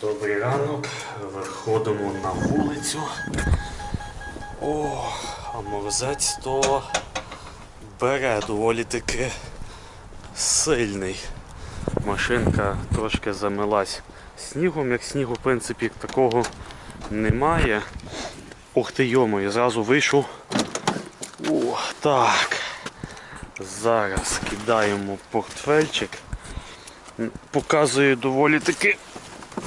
Добрий ранок. Виходимо на вулицю. О, а морозець то бере доволі таки сильний. Машинка трошки замилась снігом, як снігу, в принципі, такого немає. Ух ти йому, я зразу вийшов. О, так. Зараз кидаємо портфельчик. Показує доволі таки.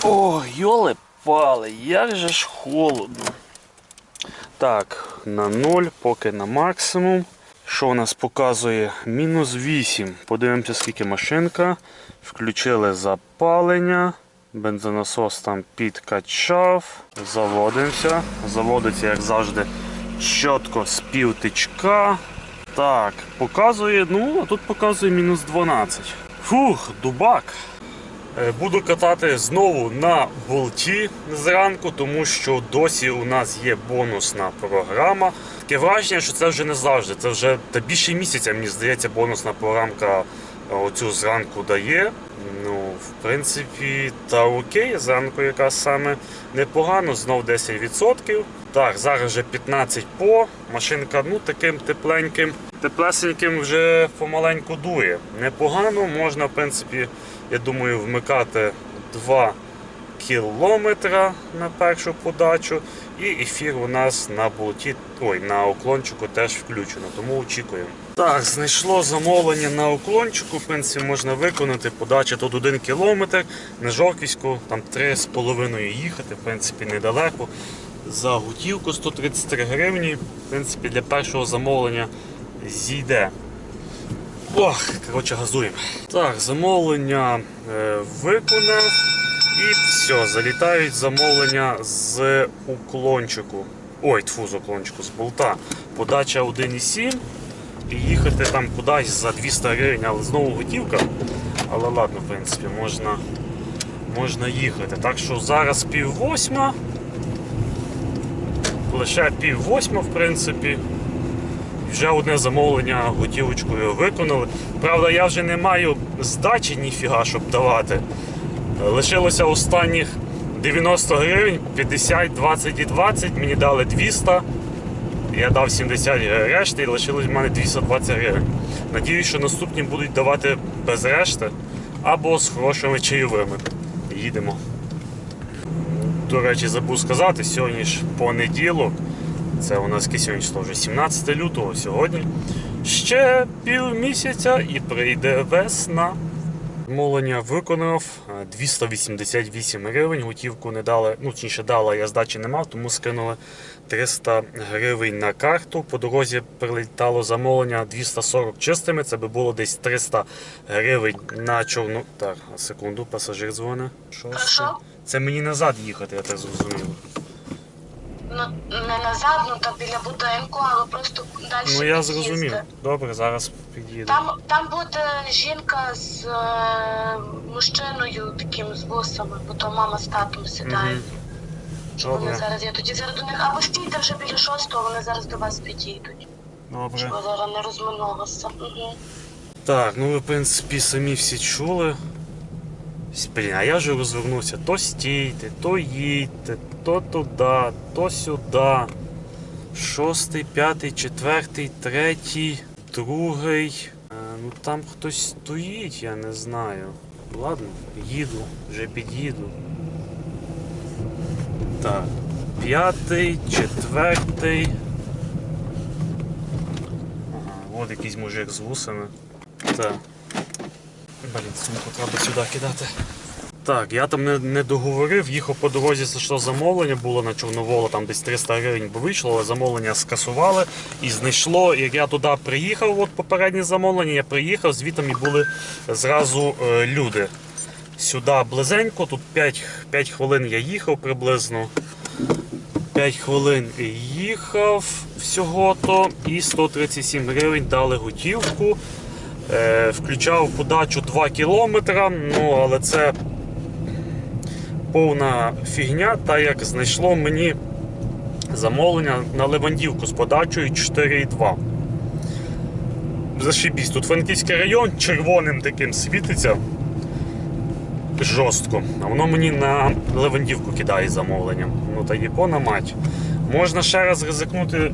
О, йоле пали, як же ж холодно. Так, на 0, поки на максимум. Що у нас показує? Мінус 8. Подивимося, скільки машинка. Включили запалення. Бензонасос там підкачав. Заводимося. Заводиться, як завжди, чітко з півтичка. Так, показує, ну, а тут показує мінус 12. Фух, дубак. Е, Буду катати знову на болті зранку, тому що досі у нас є бонусна програма. Таке враження, що це вже не завжди. Це вже та більше місяця, мені здається, бонусна програмка е, оцю зранку дає. В принципі, та окей, зранку якраз саме непогано, знов 10%. Так, зараз вже 15 по. Машинка ну таким тепленьким, теплесеньким вже помаленьку дує. Непогано, можна, в принципі, я думаю, вмикати 2 кілометра на першу подачу. І ефір у нас на болоті, ой, на уклончику теж включено, тому очікуємо. Так, знайшло замовлення на уклончику, в принципі, можна виконати. Подача тут 1 кілометр, на Жовківську, там 3,5 їхати, в принципі, недалеко. За готівку 133 гривні. В принципі, для першого замовлення зійде. Ох, коротше, газуємо. Так, замовлення е, виконав. І все, залітають замовлення з уклончику. Ой, тфу, з уклончику, з болта. Подача 1,7. І їхати там кудись за 200 гривень, але знову готівка. Але ладно, в принципі, можна, можна їхати. Так що зараз пів восьма. Лише пів восьма, в принципі. Вже одне замовлення готівочкою виконали. Правда, я вже не маю здачі ніфіга, щоб давати. Лишилося останніх 90 гривень, 50, 20 і 20. Мені дали 200. Я дав 70 решти і лишилось в мене 220 гривень. Надіюсь, що наступні будуть давати без решти або з хорошими чайовими. Їдемо. До речі, забув сказати, сьогодні ж понеділок. Це у нас сьогодні число вже 17 лютого сьогодні. Ще пів місяця і прийде весна. Замовлення виконав е, 288 гривень. Готівку не дали, ну точніше дала, я здачі не мав, тому скинули 300 гривень на карту. По дорозі прилітало замовлення 240 чистими. Це би було десь 300 гривень на чорну. Так, секунду, пасажир дзвонить. Що це? Мені назад їхати, я так зрозумів. Ну, не назад, ну там біля будинку, але просто далі. Ну я під'їзди. зрозумів. Добре, зараз під'їду. Там, там буде жінка з е, мужчиною таким з вусами, бо то мама з татом сідають. Мгм. Вони Добре. зараз, я тоді зараз до них, або стійте вже біля шостого, вони зараз до вас підійдуть. Добре. Щоб ви зараз не розминулися. Угу. Так, ну ви, в принципі, самі всі чули. Блін, а я вже розвернувся. То стійте, то їдьте, то туди, то сюди. Шостий, п'ятий, четвертий, третій, другий. Е, ну там хтось стоїть, я не знаю. Ладно, їду, вже під'їду. Так. П'ятий, четвертий. Ага, от якийсь мужик з вусами. Так. Блін, сумку треба сюди кидати. Так, я там не, не договорив, їхав по дорозі, зайшло замовлення, було на Чорноволо, там десь 300 гривень вийшло, але замовлення скасували і знайшло, як я туди приїхав, от попереднє замовлення, я приїхав, звітом і були зразу е, люди. Сюди близенько, тут 5, 5 хвилин я їхав приблизно. 5 хвилин їхав всього-то і 137 гривень дали готівку. Е, включав подачу 2 кілометра, ну але це повна фігня, так як знайшло мені замовлення на Левандівку з подачею 4,2. Зашибісь, тут Франківський район червоним таким світиться. жорстко. А воно мені на Левандівку кидає замовлення. Ну та ікона мать. Можна ще раз ризикнути.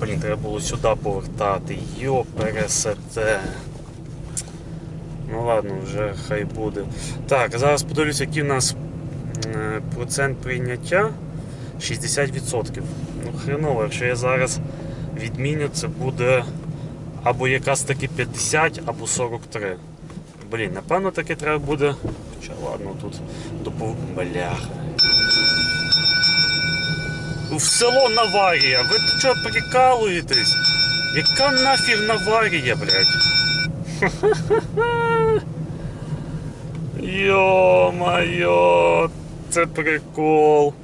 Блін, треба було сюди повертати. Йо, пересете. Ну ладно, вже хай буде. Так, зараз подивлюсь, який в нас е, процент прийняття. 60%. Ну, хреново, якщо я зараз відміню, це буде або якраз таки 50, або 43. Блін, напевно таки треба буде. Хоча ладно, тут допов... Бляха. В село Наварія. Ви що прикалуєтесь? Яка нафіг Наварія, блядь? Йо-майо, це прикол.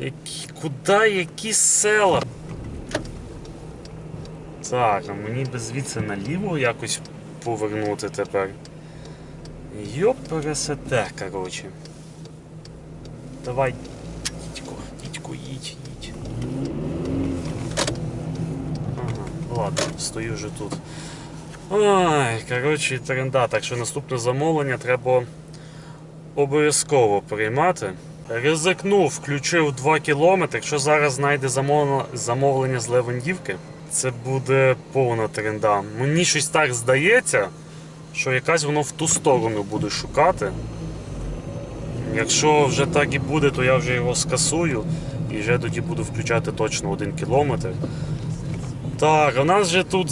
Які, куди які села? Так, а мені би звідси наліво якось повернути тепер. Йоп, пересете, коротше. Давай, дідько, дідько, їдь, їдь. Ага, ладно, стою вже тут. Ой, коротше, тренда. Так що наступне замовлення треба обов'язково приймати. Ризикнув, включив 2 кілометри. Якщо зараз знайде замовлення, з Левандівки, це буде повна тренда. Мені щось так здається, що якась воно в ту сторону буде шукати. Якщо вже так і буде, то я вже його скасую і вже тоді буду включати точно 1 кілометр. Так, у нас же тут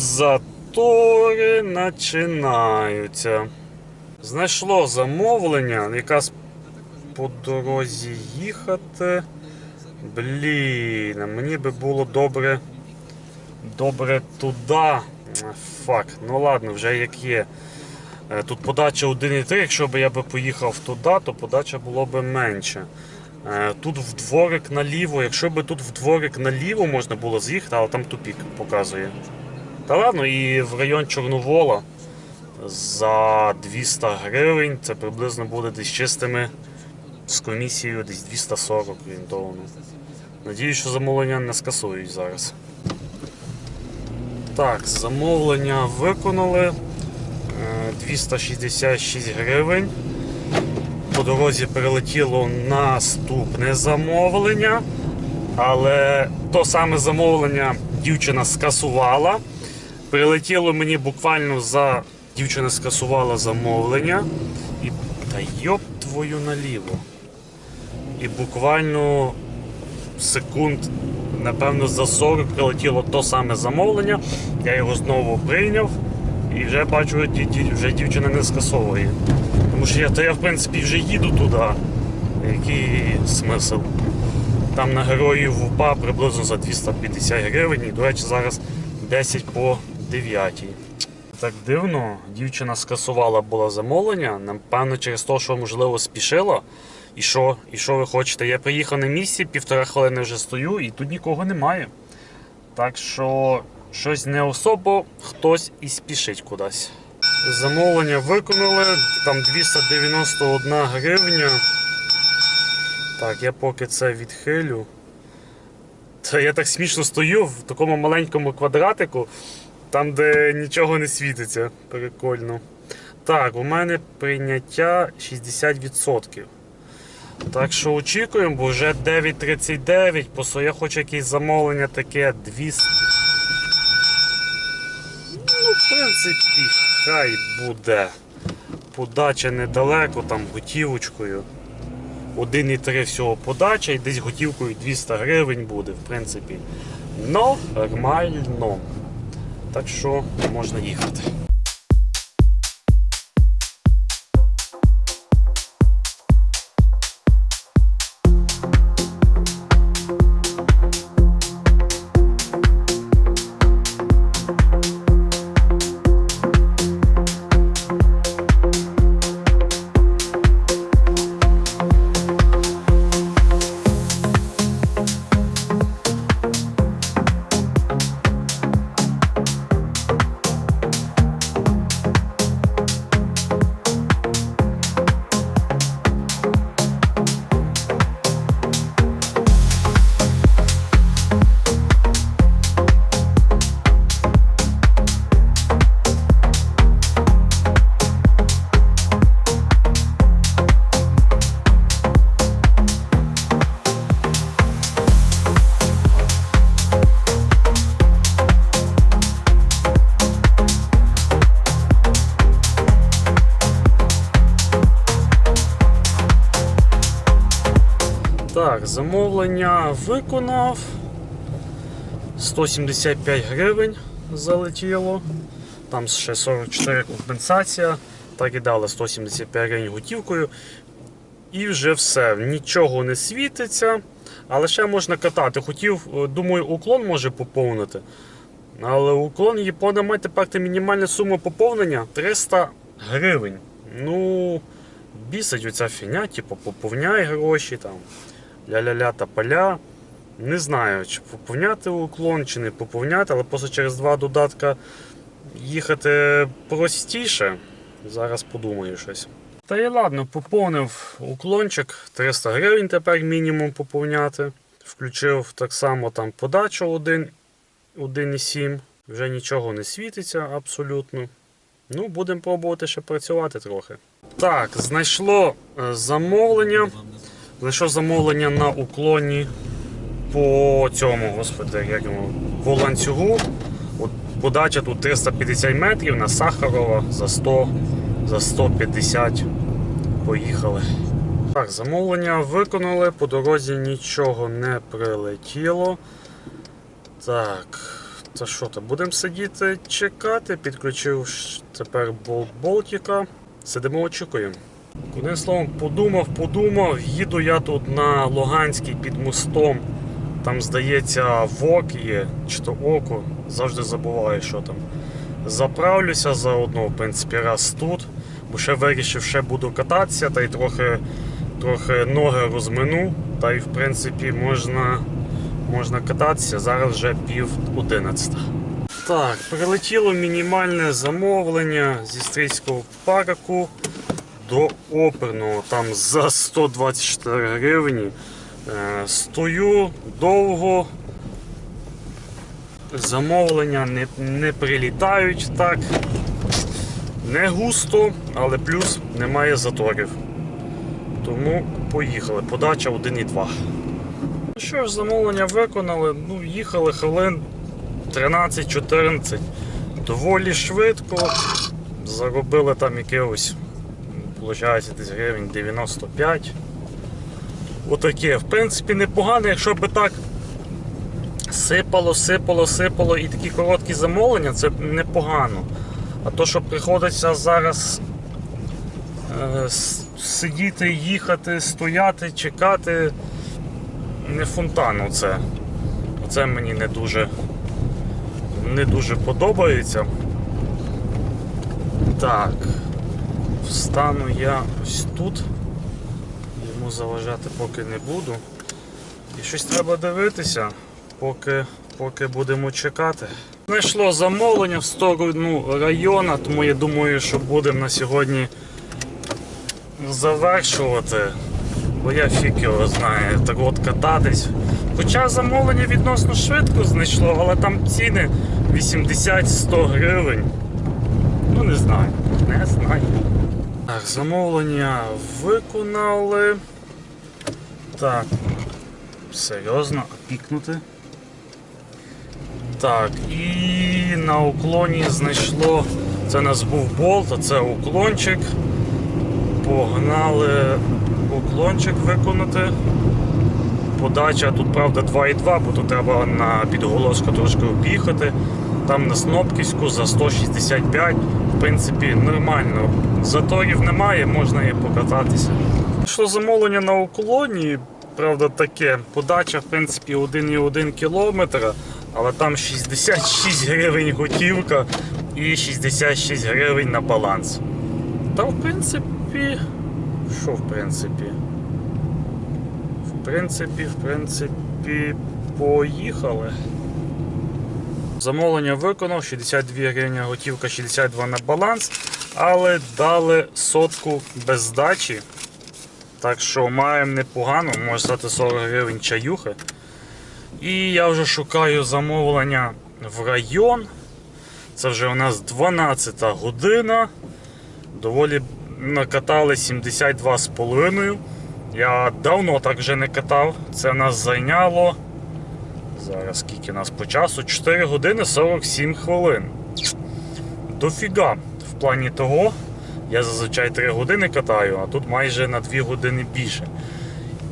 затори починаються. Знайшло замовлення, якраз по дорозі їхати. Блін, мені би було добре. Добре туди. Фак, ну ладно, вже як є. Е, Тут подача 1,3, якщо б я би поїхав туди, то подача було б менше. Е, Тут в дворик наліво, якщо б тут в дворик наліво можна було з'їхати, але там тупік показує. Та ладно, і в район Чорновола за 200 гривень це приблизно буде десь чистими з комісією десь 240 орієнтовно. Надіюсь, що замовлення не скасують зараз. Так, замовлення виконали. Е, 266 гривень. По дорозі прилетіло наступне замовлення. Але то саме замовлення дівчина скасувала. Прилетіло мені буквально за. Дівчина скасувала замовлення. І. Та йоп твою наліво. І буквально секунд, напевно, за 40 прилетіло то саме замовлення. Я його знову прийняв. І вже бачу, вже дівчина не скасовує. Тому що я, то я в принципі вже їду туди. Який смисл? Там на героїв УПА приблизно за 250 гривень. І, до речі, зараз 10 по 9. Так дивно, дівчина скасувала було замовлення, напевно, через те, що можливо спішила. І що, і що ви хочете? Я приїхав на місці, півтора хвилини вже стою і тут нікого немає. Так що щось не особо хтось і спішить кудись. Замовлення виконали, там 291 гривня. Так, я поки це відхилю. Та я так смішно стою в такому маленькому квадратику, там, де нічого не світиться. Прикольно. Так, у мене прийняття 60%. Так що очікуємо, бо вже 9.39, просто я хочу якесь замовлення таке 200. Ну, в принципі, хай буде. Подача недалеко, там готівочкою. 1,3 всього подача і десь готівкою 200 гривень буде, в принципі. Но нормально. Так що можна їхати. Так, замовлення виконав. 175 гривень залетіло. Там ще 44 компенсація. Так і дали 175 гривень готівкою. І вже все. Нічого не світиться. Але ще можна катати. Хотів, е, думаю, уклон може поповнити. Але уклон Япона має тепер мінімальна сума поповнення 300 гривень. Ну, бісить оця фігня, типу, поповняй гроші там. Ля-ля-ля та поля. Не знаю, чи поповняти уклон, чи не поповняти, але просто через два додатка їхати простіше. Зараз подумаю щось. Та і ладно, поповнив уклончик 300 гривень тепер мінімум поповняти. Включив так само там подачу 1, 1,7. Вже нічого не світиться абсолютно. Ну, будемо пробувати ще працювати трохи. Так, знайшло е, замовлення. Знайшов замовлення на уклоні по цьому, господи, як йому, по ланцюгу. От подача тут 350 метрів на Сахарова за 100, за 150. Поїхали. Так, замовлення виконали, по дорозі нічого не прилетіло. Так, це що то? Будемо сидіти чекати. Підключив тепер болт болтика. Сидимо, очікуємо. Одним словом, подумав, подумав, їду я тут на Луганський під мостом. Там, здається, ВОК є, чи то око, завжди забуваю, що там. Заправлюся заодно, в принципі, раз тут, бо ще вирішив, ще буду кататися, та й трохи, трохи ноги розмину, та й в принципі можна, можна кататися. Зараз вже пів одинадцята. Так, прилетіло мінімальне замовлення зі стрільського парку до оперного. Там за 124 гривні. Е, Стою довго. Замовлення не, не прилітають так. Не густо, але плюс немає заторів. Тому поїхали. Подача 1,2. Ну що ж, замовлення виконали. Ну, їхали хвилин 13-14. Доволі швидко. Заробили там якихось, виходить, десь гривень 95. Отаке, в принципі, непогано, якщо би так сипало, сипало, сипало і такі короткі замовлення, це непогано. А то, що приходиться зараз е, сидіти, їхати, стояти, чекати, не фонтан оце. Оце мені не дуже, не дуже подобається. Так, встану я ось тут. Йому заважати поки не буду. І щось треба дивитися, поки, поки будемо чекати. Знайшло замовлення в сторону району, тому я думаю, що будемо на сьогодні завершувати. Бо я фік його знаю, так от кататись. Хоча замовлення відносно швидко знайшло, але там ціни 80-100 гривень. Ну не знаю, не знаю. Так, замовлення виконали. Так, серйозно, пікнути. Так, і на уклоні знайшло. Це у нас був болт, а це уклончик. Погнали уклончик виконати. Подача тут, правда, 2,2, бо тут треба на підголоску трошки об'їхати. Там на Снопківську за 165, в принципі, нормально. Заторів немає, можна і покататися. Що замовлення на уклоні, правда, таке. Подача, в принципі, 1,1 кілометра, але там 66 гривень готівка і 66 гривень на баланс. Та в принципі, що в принципі? В принципі, в принципі, поїхали. Замовлення виконав, 62 гривні готівка, 62 на баланс, але дали сотку без здачі. Так що маємо непогано, може стати 40 гривень чаюхи. І я вже шукаю замовлення в район. Це вже у нас 12 година. Доволі накатали 72,5. Я давно так вже не катав. Це нас зайняло. Зараз скільки нас по часу? 4 години 47 хвилин. Дофіга. В плані того, я зазвичай 3 години катаю, а тут майже на 2 години більше.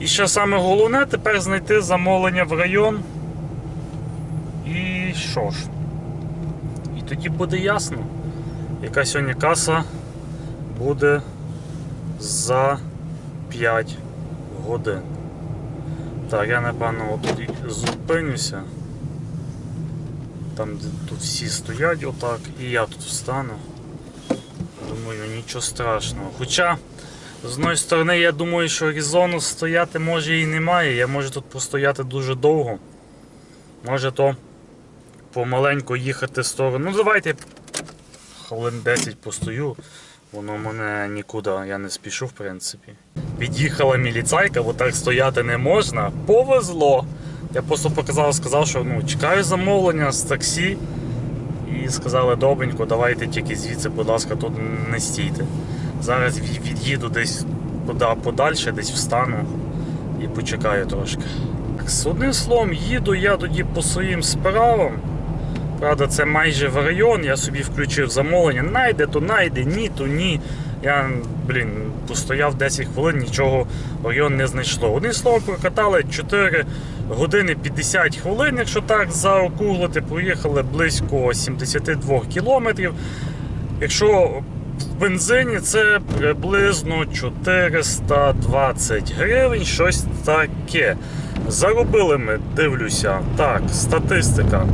І ще саме головне тепер знайти замовлення в район. І що ж? І тоді буде ясно, яка сьогодні каса буде за 5 годин. Так, я напевно отут і зупинюся. Там, де тут всі стоять отак, і я тут встану. Думаю, нічого страшного. Хоча, з одної сторони, я думаю, що резону стояти може і немає. Я можу тут простояти дуже довго. Може то помаленьку їхати в сторону. Ну давайте хвилин 10 постою. Воно мене нікуди, я не спішу, в принципі. Під'їхала міліцайка, бо так стояти не можна. Повезло. Я просто показав, сказав, що ну, чекаю замовлення з таксі. І сказали, добренько, давайте тільки звідси, будь ласка, тут не стійте. Зараз від'їду десь туди подальше, десь встану і почекаю трошки. Так, з одним словом, їду я тоді по своїм справам. Правда, це майже в район, я собі включив замовлення. Найде, то найде, ні, то ні. Я, блін, постояв 10 хвилин, нічого район не знайшло. Одним словом, прокатали 4 години 50 хвилин, якщо так заокруглити, проїхали близько 72 кілометрів. Якщо в бензині це приблизно 420 гривень, щось таке. Заробили ми, дивлюся, так, статистика.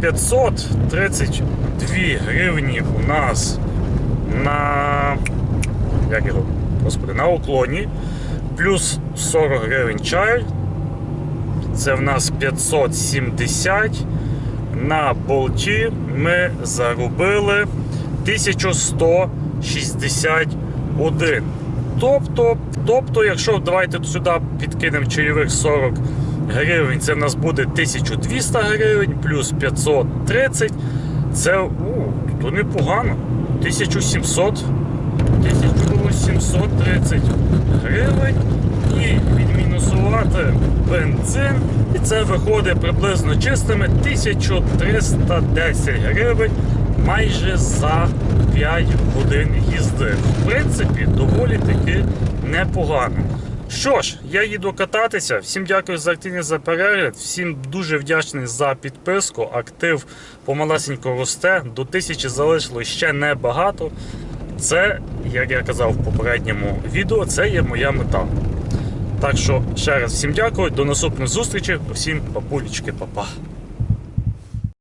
532 гривні у нас на. Як його? Господи, на уклоні. Плюс 40 гривень чай. Це в нас 570. На болті ми заробили 1161. Тобто, тобто, якщо давайте сюди підкинемо чайових 40 гривень, це в нас буде 1200 гривень, плюс 530. Це у, то непогано. 1700. 1730 гривень і відмінусувати бензин. І це виходить приблизно чистими 1310 гривень майже за 5 годин їзди. В принципі, доволі таки непогано. Що ж, я їду кататися. Всім дякую за активність за перегляд. Всім дуже вдячний за підписку. Актив помалесенько росте. До тисячі залишилось ще небагато. Це, як я казав в попередньому відео, це є моя мета. Так що ще раз всім дякую, до наступних зустрічей, всім папулічки, папа.